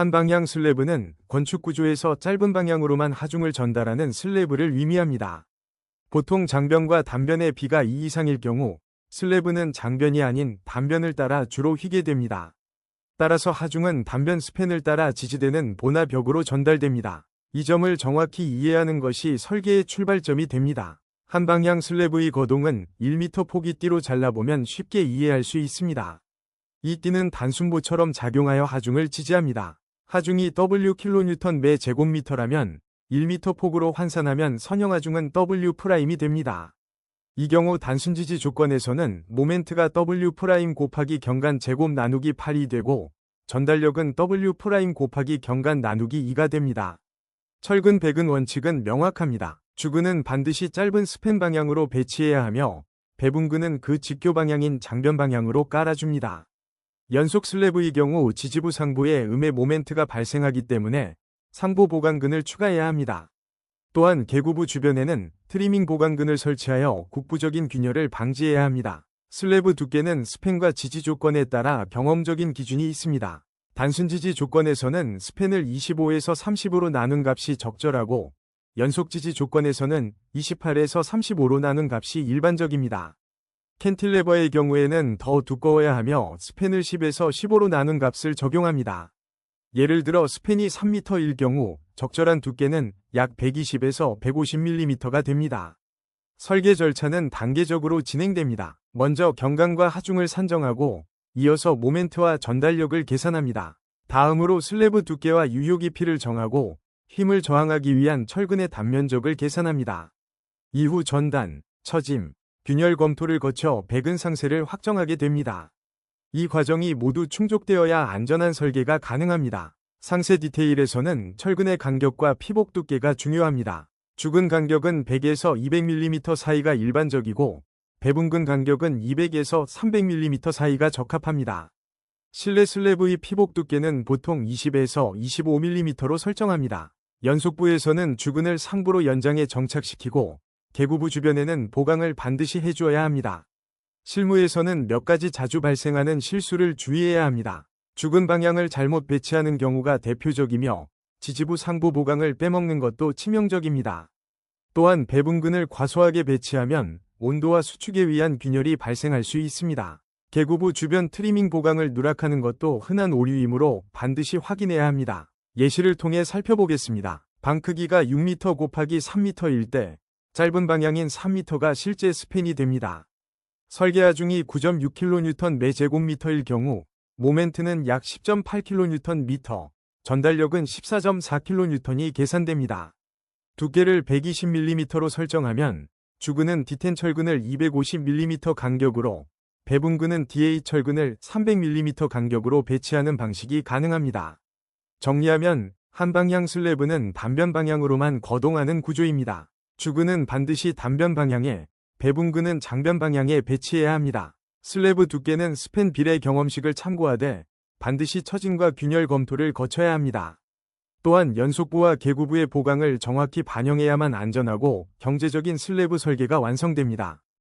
한 방향 슬래브는 건축 구조에서 짧은 방향으로만 하중을 전달하는 슬래브를 의미합니다. 보통 장변과 단변의 비가 2 이상일 경우 슬래브는 장변이 아닌 단변을 따라 주로 휘게 됩니다. 따라서 하중은 단변 스팬을 따라 지지대는 보나 벽으로 전달됩니다. 이 점을 정확히 이해하는 것이 설계의 출발점이 됩니다. 한 방향 슬래브의 거동은 1m 폭이 띠로 잘라보면 쉽게 이해할 수 있습니다. 이 띠는 단순보처럼 작용하여 하중을 지지합니다. 하중이 W kN 매 제곱미터라면 1m 폭으로 환산하면 선형하중은 W 프라임이 됩니다. 이 경우 단순 지지 조건에서는 모멘트가 W 프라임 곱하기 경간 제곱 나누기 8이 되고 전달력은 W 프라임 곱하기 경간 나누기 2가 됩니다. 철근 백은 원칙은 명확합니다. 주근은 반드시 짧은 스팬 방향으로 배치해야 하며 배분근은 그 직교 방향인 장변 방향으로 깔아줍니다. 연속 슬래브의 경우 지지부 상부에 음의 모멘트가 발생하기 때문에 상부 보강근을 추가해야 합니다. 또한 개구부 주변에는 트리밍 보강근을 설치하여 국부적인 균열을 방지해야 합니다. 슬래브 두께는 스팬과 지지 조건에 따라 경험적인 기준이 있습니다. 단순 지지 조건에서는 스팬을 25에서 30으로 나눈 값이 적절하고 연속 지지 조건에서는 28에서 35로 나눈 값이 일반적입니다. 캔틸레버의 경우에는 더 두꺼워야 하며 스팬을 10에서 15로 나눈 값을 적용합니다. 예를 들어 스팬이 3m일 경우 적절한 두께는 약 120에서 150mm가 됩니다. 설계 절차는 단계적으로 진행됩니다. 먼저 경강과 하중을 산정하고 이어서 모멘트와 전달력을 계산합니다. 다음으로 슬래브 두께와 유효 깊이를 정하고 힘을 저항하기 위한 철근의 단면적을 계산합니다. 이후 전단, 처짐, 균열 검토를 거쳐 백은 상세를 확정하게 됩니다. 이 과정이 모두 충족되어야 안전한 설계가 가능합니다. 상세 디테일에서는 철근의 간격과 피복 두께가 중요합니다. 죽은 간격은 100에서 200mm 사이가 일반적이고 배분근 간격은 200에서 300mm 사이가 적합합니다. 실내 슬래브의 피복 두께는 보통 20에서 25mm로 설정합니다. 연속부에서는 주근을 상부로 연장해 정착시키고 개구부 주변에는 보강을 반드시 해주어야 합니다. 실무에서는 몇 가지 자주 발생하는 실수를 주의해야 합니다. 죽은 방향을 잘못 배치하는 경우가 대표적이며 지지부 상부 보강을 빼먹는 것도 치명적입니다. 또한 배분근을 과소하게 배치하면 온도와 수축에 의한 균열이 발생할 수 있습니다. 개구부 주변 트리밍 보강을 누락하는 것도 흔한 오류이므로 반드시 확인해야 합니다. 예시를 통해 살펴보겠습니다. 방 크기가 6m 곱하기 3m일 때 짧은 방향인 3m가 실제 스팬이 됩니다. 설계하 중이 9.6kN 매 제곱미터일 경우 모멘트는 약 10.8kN, 전달력은 14.4kN이 계산됩니다. 두께를 120mm로 설정하면 주근은 디텐 철근을 250mm 간격으로 배분근은 DA 철근을 300mm 간격으로 배치하는 방식이 가능합니다. 정리하면 한 방향 슬래브는 단변 방향으로만 거동하는 구조입니다. 주근은 반드시 단변 방향에, 배분근은 장변 방향에 배치해야 합니다. 슬래브 두께는 비례 경험식을 참고하되 반드시 처진과 균열 검토를 거쳐야 합니다. 또한 연속부와 개구부의 보강을 정확히 반영해야만 안전하고 경제적인 슬래브 설계가 완성됩니다.